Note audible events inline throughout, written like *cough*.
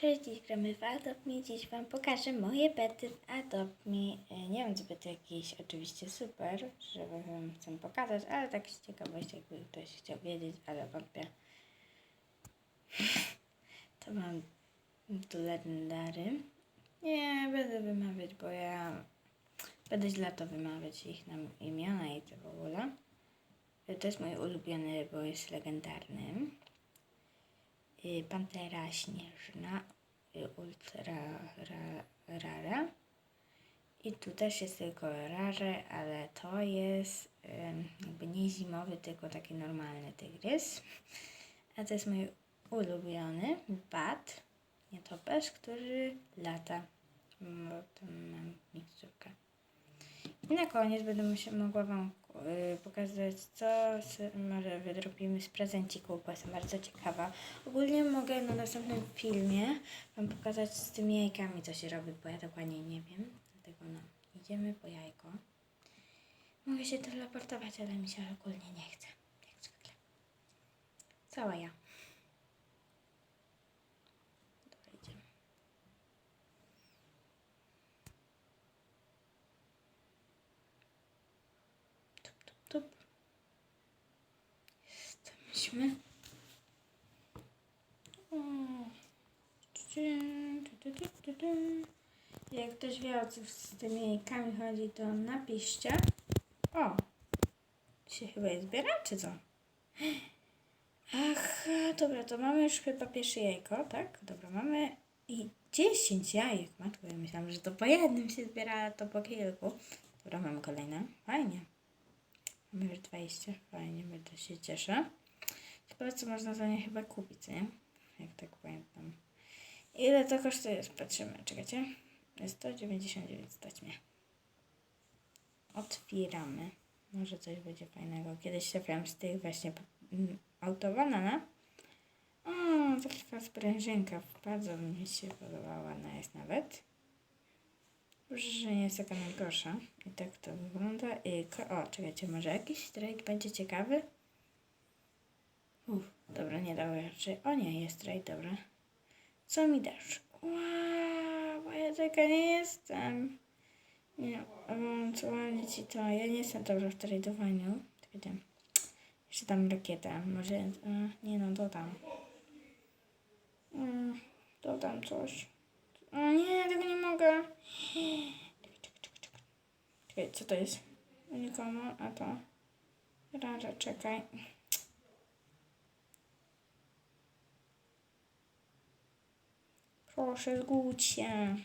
Cześć, dziś gramy w Adopt Me. Dziś Wam pokażę moje pety w Adopt Me. Nie wiem, czy będzie jakieś oczywiście super, że Wam chcę pokazać, ale tak z ciekawości, jakby ktoś chciał wiedzieć, ale wątpię. *laughs* To mam tu legendary. Nie będę wymawiać, bo ja będę źle to wymawiać ich na imiona i to w ogóle. To jest mój ulubiony, bo jest legendarny. Y, Pantera śnieżna, y, ultra ra, rara. I tu też jest tylko rare, ale to jest jakby nie zimowy, tylko taki normalny tygrys. A to jest mój ulubiony bat, nietoperz, który lata. Bo tam mam miksturkę. I na koniec będę mogła Wam pokazać, co może wydrobimy z prezencików, bo jestem bardzo ciekawa. Ogólnie mogę na następnym filmie Wam pokazać z tymi jajkami, co się robi, bo ja dokładnie nie wiem. Dlatego no, idziemy po jajko. Mogę się teleportować, ale mi się ogólnie nie chce. Jak zwykle. Cała ja. Dobra, idziemy. Tup, tup, tup. Jesteśmy. Jak ktoś wie o co z tymi jajkami chodzi, to napiszcie. O! Się chyba je zbiera, czy co? Ach, dobra, to mamy już chyba pierwsze jajko, tak? Dobra, mamy i 10 jajek. Matko, ja myślałam, że to po jednym się zbiera, to po kilku. Dobra, mamy kolejne. Fajnie. Mamy już 20. Fajnie, bardzo się cieszę. Ciekawe, co można za nie chyba kupić, nie? Jak tak pamiętam. Ile to kosztuje? Patrzymy, czekajcie. Jest 199, stać mnie. Otwieramy. Może coś będzie fajnego. Kiedyś trafiłam z tych właśnie autobanana. O, taka sprężynka. Bardzo mi się podobała. Ona jest nawet. Dobrze, że nie jest taka najgorsza. I tak to wygląda. I o, czekajcie, może jakiś strajk będzie ciekawy? Uff, dobra, nie dało raczej. O nie, jest strajk, dobra. Co mi dasz? Wow, ja taka nie jestem. Nie, ewentualnie ci to. Ja nie jestem dobra w tradowaniu. Czekajcie. Jeszcze tam rakietę. Może. E, nie no, dodam. Mm, dodam coś. O nie, tego nie mogę. Czekaj, co to jest? Nikomu, a to. Rara, czekaj. Proszę, zgódź się.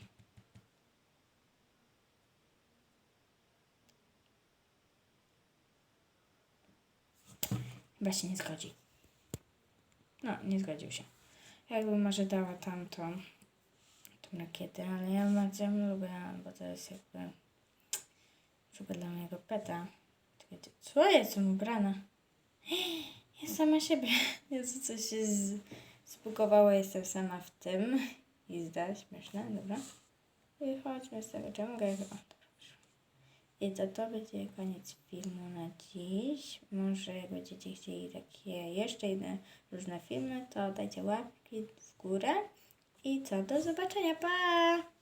Chyba się nie zgodzi. No, nie zgodził się. Jakby może dała tamtą tą rakietę, ale ja ją lubię, bo to jest jakby chyba dla mojego peta. Co jestem ubrana? *gasps* Ja sama siebie. *laughs* Jezu, coś się z... jestem sama w tym. I zda, śmieszne, dobra. I chodźmy z tego, mogę... O. I to to będzie koniec filmu na dziś. Może jak będziecie chcieli takie jeszcze inne różne filmy, to dajcie łapki w górę. I co, do zobaczenia, pa!